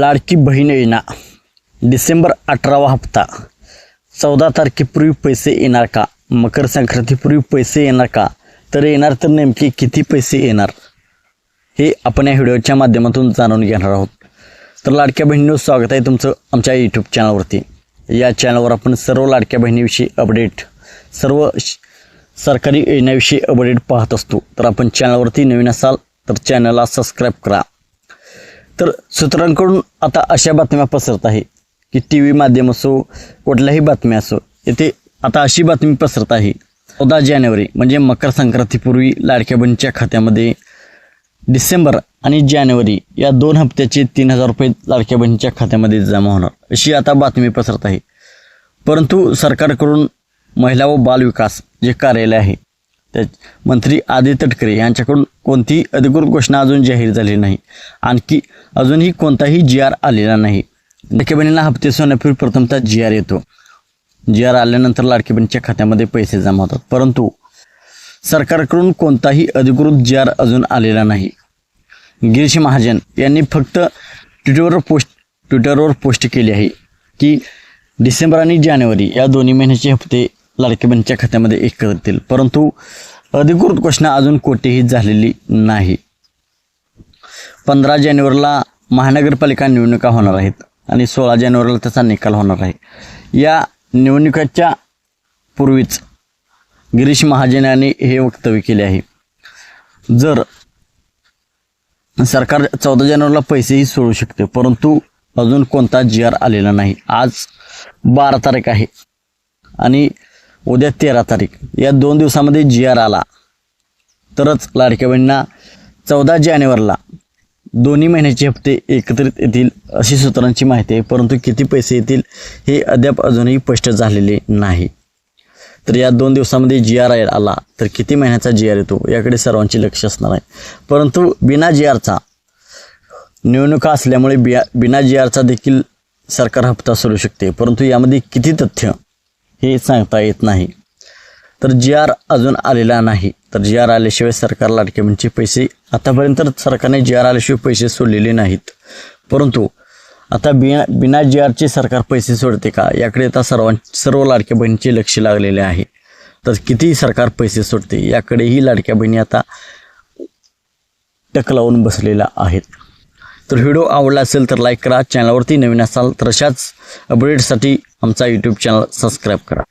लाडकी बहीण योजना. डिसेंबर अठरावा हप्ता. चौदा तारखेपूर्वी पैसे येणार का? मकर संक्रांतीपूर्वी पैसे येणार का? तर येणार तर नेमके किती पैसे येणार? हे आपण या व्हिडिओच्या माध्यमातून जाणून घेणार आहोत. तर लाडक्या बहिणींनो स्वागत आहे तुमचं आमच्या यूट्यूब चॅनलवरती या चॅनलवर आपण सर्व लाडक्या बहिणीविषयी अपडेट सर्व श- सरकारी योजनाविषयी अपडेट पाहत असतो. तर आपण चॅनलवरती नवीन असाल तर चॅनलला सबस्क्राईब करा. तर सूत्रांकडून आता अशा बातम्या पसरत आहे की टी व्ही माध्यम असो कुठल्याही बातम्या असो येथे आता अशी बातमी पसरत आहे. चौदा जानेवारी म्हणजे मकर संक्रांतीपूर्वी लाडक्या बहिणीच्या खात्यामध्ये डिसेंबर आणि जानेवारी या दोन हप्त्याचे तीन हजार रुपये लाडक्या बहिणीच्या खात्यामध्ये जमा होणार अशी आता बातमी पसरत आहे. परंतु सरकारकडून महिला व बालविकास जे कार्यालय आहे त्या मंत्री आदित्य तटकरे यांच्याकडून कोणतीही अधिकृत घोषणा अजून जाहीर झाली नाही. आणखी अजूनही कोणताही जी आर आलेला नाही. लाडक्या बहिणीला हप्ते सोन्यापूर्वी प्रथमतः जी आर येतो. जी आर आल्यानंतर लाडकी बहिणीच्या खात्यामध्ये पैसे जमा होतात. परंतु सरकारकडून कोणताही अधिकृत जी आर अजून आलेला नाही. गिरीश महाजन यांनी फक्त ट्विटरवर पोस्ट ट्विटरवर पोस्ट केली आहे की डिसेंबर आणि जानेवारी या दोन्ही महिन्याचे हप्ते लाडकी बहिणीच्या खात्यामध्ये एकत्र येतील परंतु अधिकृत घोषणा अजून कोठेही झालेली नाही. पंधरा जानेवारीला महानगरपालिका निवडणुका होणार आहेत आणि सोळा जानेवारीला त्याचा निकाल होणार आहे. या निवडणुकाच्या पूर्वीच गिरीश महाजन यांनी हे वक्तव्य केले आहे. जर सरकार चौदा जानेवारीला पैसेही सोडू शकते परंतु अजून कोणता जी आर आलेला नाही. आज बारा तारीख आहे आणि उद्या तेरा तारीख. या दोन दिवसामध्ये जी आर आला. तरच लाडक्या बहिणींना चौदा जानेवारीला दोन्ही महिन्याचे हप्ते एकत्रित येतील अशी सूत्रांची माहिती आहे परंतु किती पैसे येतील हे अद्याप अजूनही स्पष्ट झालेले नाही. तर या दोन दिवसामध्ये जी आर आला तर किती महिन्याचा जी आर येतो याकडे सर्वांचे लक्ष असणार आहे. परंतु बिना जी आरचा निवडणुका असल्यामुळे बिया बिना जी आरचा देखील सरकार हप्ता सोडू शकते परंतु यामध्ये किती तथ्य हे सांगता येत नाही. तर जी आर अजून आलेला नाही. तर जी आर आल्याशिवाय सरकार लाडके म्हणजे पैसे आतापर्यंत सरकारने जी आर आल्याशिवाय पैसे सोडलेले नाहीत. परंतु आता बिना बिना जी आरचे सरकार पैसे सोडते का? याकडे आता सर्वां सर्व लाडक्या बहिणीचे लक्ष लागलेले आहे. तर किती सरकार पैसे सोडते याकडेही लाडक्या बहिणी आता टक लावून बसलेल्या आहेत. तर व्हिडिओ आवडला असेल तर लाईक करा चॅनलवरती नवीन असाल तर अशाच अपडेटसाठी आमचा यूट्यूब चॅनल सबस्क्राईब करा.